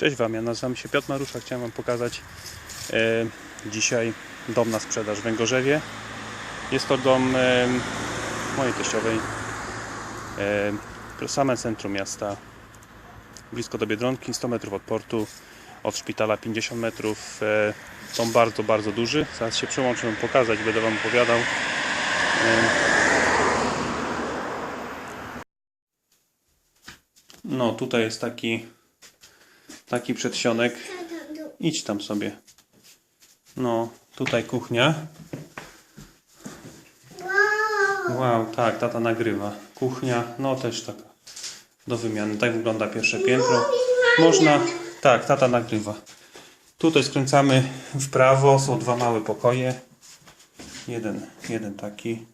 Cześć Wam, ja nazywam się Piotr Marusza. Chciałem Wam pokazać e, dzisiaj dom na sprzedaż w Węgorzewie. Jest to dom e, mojej teściowej. E, same centrum miasta, blisko do Biedronki, 100 metrów od portu, od szpitala 50 metrów. E, dom bardzo, bardzo duży. Zaraz się przyłączę, Wam pokazać, będę Wam opowiadał. E, no, tutaj jest taki taki przedsionek. Idź tam sobie. No, tutaj kuchnia. Wow, tak, tata nagrywa. Kuchnia, no też taka do wymiany. Tak wygląda pierwsze piętro. Można, tak, tata nagrywa. Tutaj skręcamy w prawo, są dwa małe pokoje. Jeden, jeden taki.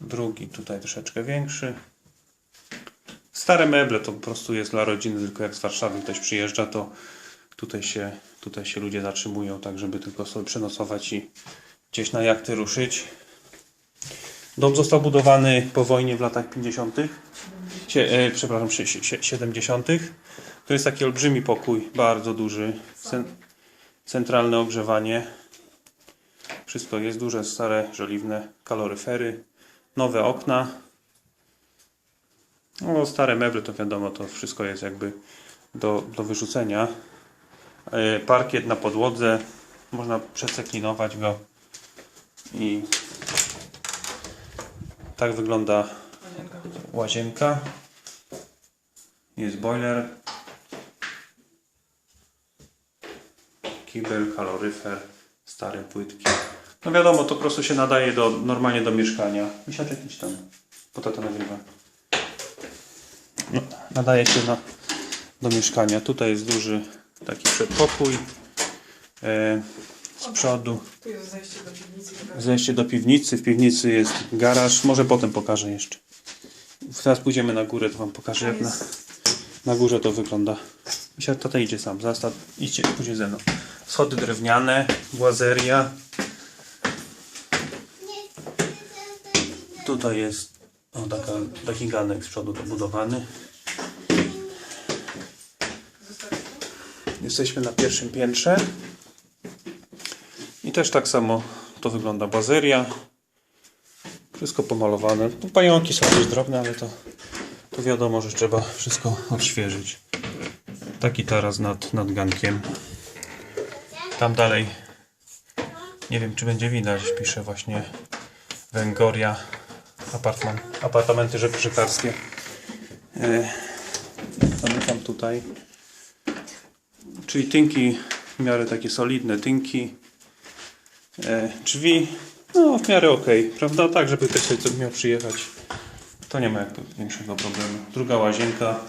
Drugi tutaj troszeczkę większy. Stare meble to po prostu jest dla rodziny, tylko jak z Warszawy ktoś przyjeżdża, to tutaj się, tutaj się ludzie zatrzymują, tak żeby tylko sobie przenocować i gdzieś na jachty ruszyć. Dom został budowany po wojnie w latach 50. Sie, e, przepraszam, sie- sie- 70. To jest taki olbrzymi pokój, bardzo duży. Cen, centralne ogrzewanie. Wszystko jest duże, stare, żeliwne kaloryfery, nowe okna. No, stare meble to wiadomo, to wszystko jest jakby do, do wyrzucenia. E, Parkiet na podłodze, można przeseklinować go i tak wygląda łazienka. Jest boiler, kibel, kaloryfer, stare płytki. No wiadomo, to po prostu się nadaje do, normalnie do mieszkania. Misiaczek jakiś tam, bo to nagrywa nadaje się na, do mieszkania. Tutaj jest duży taki przedpokój. E, z przodu zejście do piwnicy. zejście do piwnicy. W piwnicy jest garaż. Może potem pokażę jeszcze. Teraz pójdziemy na górę, to Wam pokażę jak na, na górze to wygląda. Misia, tata idzie sam. Zaraz tat, idźcie, pójdzie ze mną. Schody drewniane, błazeria. Tutaj jest o, taka, taki ganek z przodu dobudowany. Jesteśmy na pierwszym piętrze. I też tak samo to wygląda bazeria. Wszystko pomalowane. Tu pająki są dość drobne, ale to, to wiadomo, że trzeba wszystko odświeżyć. Taki taras nad, nad gankiem. Tam dalej nie wiem czy będzie widać, pisze właśnie Węgoria apartman, apartamenty rzeczykarskie. E, zamykam tutaj. Czyli tynki w miarę takie solidne tynki. E, drzwi no w miarę ok, prawda? Tak, żeby ktoś sobie tu miał przyjechać. To nie ma jakby większego problemu. Druga łazienka.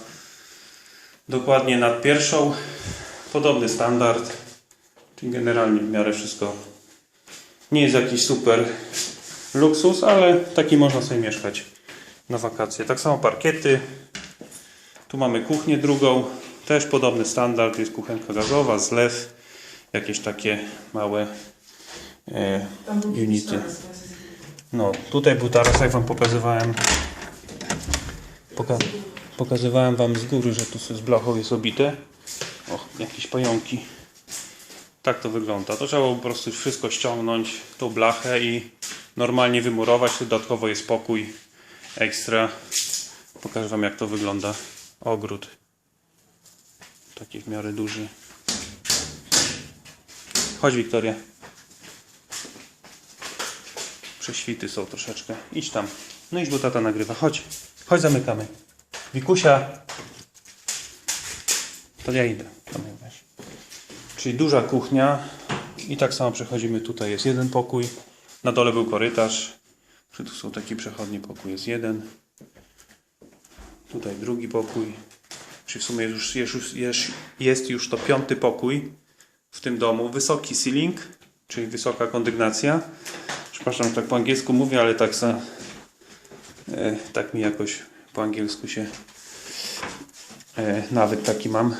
Dokładnie nad pierwszą. Podobny standard. Czyli generalnie w miarę wszystko nie jest jakiś super luksus, ale taki można sobie mieszkać na wakacje. Tak samo parkiety. Tu mamy kuchnię drugą. Też podobny standard. Jest kuchenka gazowa, zlew. Jakieś takie małe e, unity. zaraz. No, tutaj był taras, jak Wam pokazywałem. Poka pokazywałem Wam z góry, że tu z blachą jest obite. O, jakieś pająki. Tak to wygląda. To trzeba po prostu wszystko ściągnąć, tą blachę i normalnie wymurować. Dodatkowo jest pokój ekstra. Pokażę Wam jak to wygląda. Ogród. Taki w miarę duży. Chodź Wiktoria. Prześwity są troszeczkę. Idź tam. No idź, bo tata nagrywa. Chodź. Chodź, zamykamy. Wikusia. To ja idę. Czyli duża kuchnia. I tak samo przechodzimy. Tutaj jest jeden pokój. Na dole był korytarz. Tu są takie przechodnie. Pokój jest jeden. Tutaj drugi pokój. Czyli w sumie już jest, już jest, już to piąty pokój w tym domu. Wysoki ceiling, czyli wysoka kondygnacja. Przepraszam, że tak po angielsku mówię, ale tak, za, e, tak mi jakoś po angielsku się e, nawet taki mam.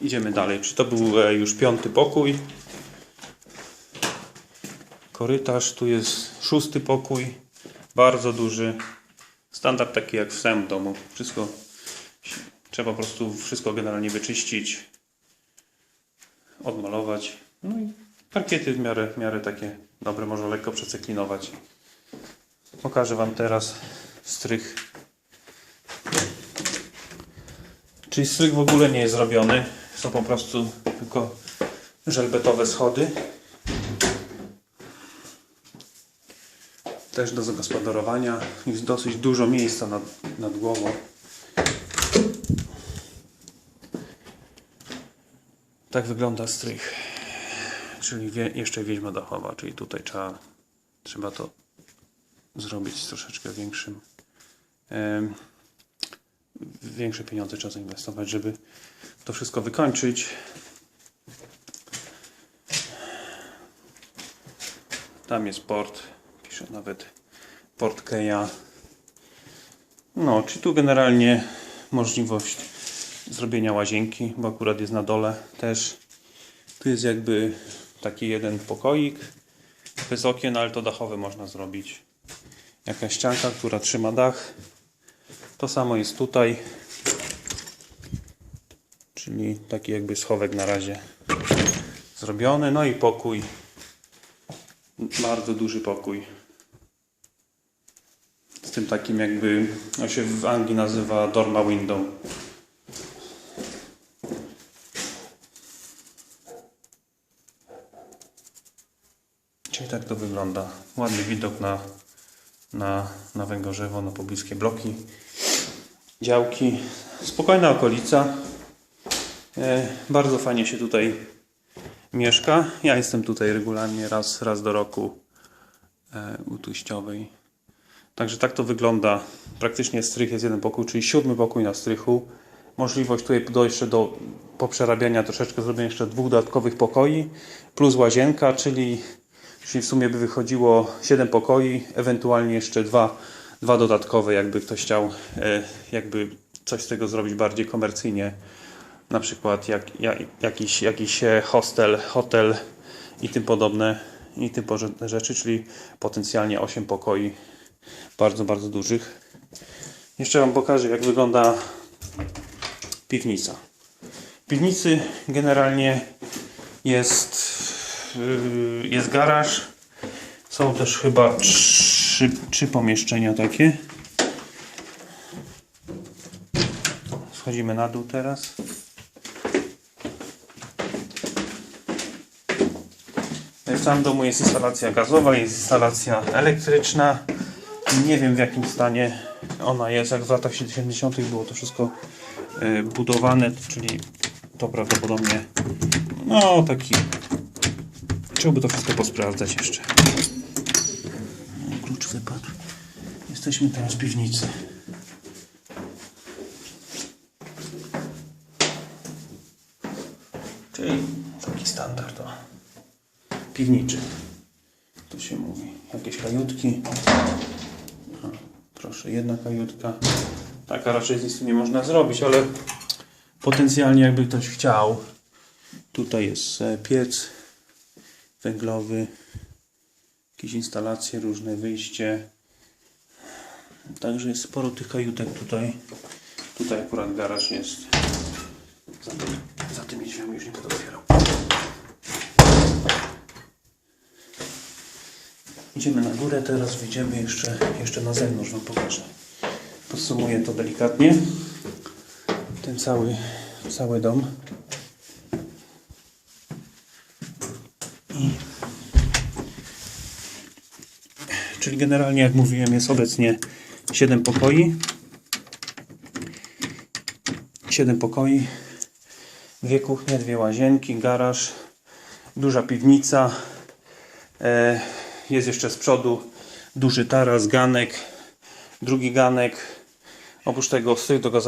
Idziemy dalej. Czy to był e, już piąty pokój? Korytarz, tu jest szósty pokój, bardzo duży. Standard taki jak w samym domu. Wszystko trzeba po prostu wszystko generalnie wyczyścić, odmalować. No i parkiety w miarę, w miarę takie dobre, można lekko przecyklinować. Pokażę Wam teraz strych. Czyli strych w ogóle nie jest zrobiony. Są po prostu tylko żelbetowe schody. Też do zagospodarowania. Jest dosyć dużo miejsca nad, nad głową. Tak wygląda strych. Czyli wie, jeszcze wiedźma dachowa, czyli tutaj trzeba, trzeba to zrobić z troszeczkę większym. większe pieniądze trzeba zainwestować, żeby to wszystko wykończyć. Tam jest port, piszę nawet port Keja. No, czy tu generalnie możliwość zrobienia łazienki, bo akurat jest na dole też. Tu jest jakby taki jeden pokoik bez okien, ale to dachowe można zrobić. Jakaś ścianka, która trzyma dach. To samo jest tutaj. Czyli taki jakby schowek na razie zrobiony. No i pokój. Bardzo duży pokój. Tym takim jakby, on się w Anglii nazywa dorma window. Czyli tak to wygląda. Ładny widok na, na, na Węgorzewo, na pobliskie bloki, działki. Spokojna okolica. E, bardzo fajnie się tutaj mieszka. Ja jestem tutaj regularnie raz, raz do roku e, u Tuściowej. Także tak to wygląda. Praktycznie strych jest jeden pokój, czyli siódmy pokój na strychu. Możliwość tutaj dojść do poprzerabiania troszeczkę, zrobienia jeszcze dwóch dodatkowych pokoi, plus łazienka, czyli, czyli w sumie by wychodziło 7 pokoi, ewentualnie jeszcze dwa, dwa dodatkowe, jakby ktoś chciał e, jakby coś z tego zrobić bardziej komercyjnie. Na przykład jak, jak, jakiś, jakiś e, hostel, hotel i tym podobne i tym podobne rzeczy, czyli potencjalnie 8 pokoi bardzo, bardzo dużych. Jeszcze Wam pokażę, jak wygląda piwnica. W piwnicy generalnie jest, yy, jest garaż. Są też chyba trzy, trzy pomieszczenia takie. Schodzimy na dół teraz. W samym domu jest instalacja gazowa, jest instalacja elektryczna. Nie wiem w jakim stanie ona jest, jak w latach 70. było to wszystko y, budowane, czyli to prawdopodobnie no taki trzeba by to wszystko posprawdzać jeszcze. Klucz wypadł. Jesteśmy teraz w piwnicy. Czyli taki standard piwniczy. To się mówi. Jakieś kajutki. Proszę, jedna kajutka. Taka raczej z nic nie można zrobić, ale potencjalnie jakby ktoś chciał. Tutaj jest e, piec węglowy. Jakieś instalacje, różne wyjście. Także jest sporo tych kajutek tutaj. Tutaj akurat garaż jest. Za, tym- za tymi drzwiami już nie będę otwierał. Idziemy na górę, teraz wyjdziemy jeszcze, jeszcze na zewnątrz, Wam pokażę. Podsumuję to delikatnie. Ten cały, cały dom. I... Czyli generalnie, jak mówiłem, jest obecnie 7 pokoi. 7 pokoi. Dwie kuchnie, dwie łazienki, garaż, duża piwnica. E, jest jeszcze z przodu duży taras, ganek, drugi ganek. Oprócz tego strych do,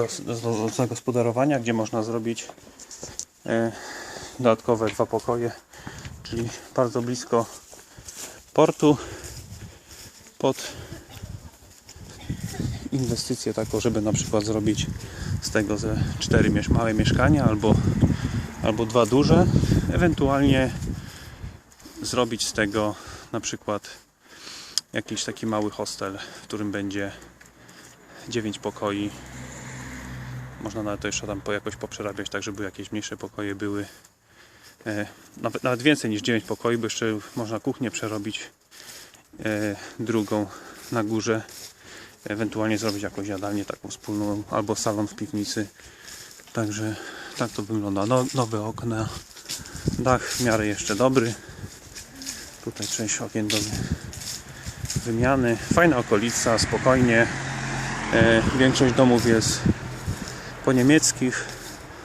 zagospodarowania, gdzie można zrobić e, dodatkowe dwa pokoje, czyli bardzo blisko portu pod inwestycję taką, żeby na przykład zrobić z tego ze cztery małe mieszkania albo, albo dwa duże, ewentualnie zrobić z tego na przykład jakiś taki mały hostel, w którym będzie 9 pokoi. Można nawet to jeszcze tam jakoś poprzerabiać, tak żeby jakieś mniejsze pokoje były. E, nawet, nawet więcej niż 9 pokoi, bo jeszcze można kuchnię przerobić e, drugą na górze. Ewentualnie zrobić jakąś jadalnię taką wspólną albo salon w piwnicy. Także tak to wygląda. No, nowe okna. Dach w miarę jeszcze dobry. Tutaj część okien do wymiany. Fajna okolica, spokojnie. E, większość domów jest po niemieckich.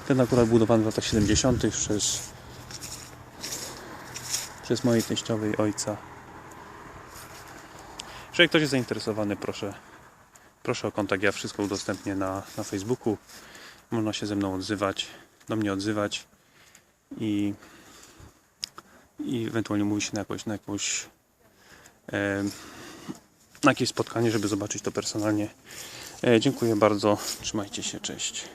Ten akurat budowany w latach 70. przez przez mojej teściowej ojca. Jeżeli ktoś jest zainteresowany, proszę, proszę o kontakt. Ja wszystko udostępnię na, na Facebooku. Można się ze mną odzywać, do mnie odzywać i, i ewentualnie mówić się na jakąś, na jakąś e, na jakieś spotkanie, żeby zobaczyć to personalnie. E, dziękuję bardzo. Trzymajcie się. Cześć.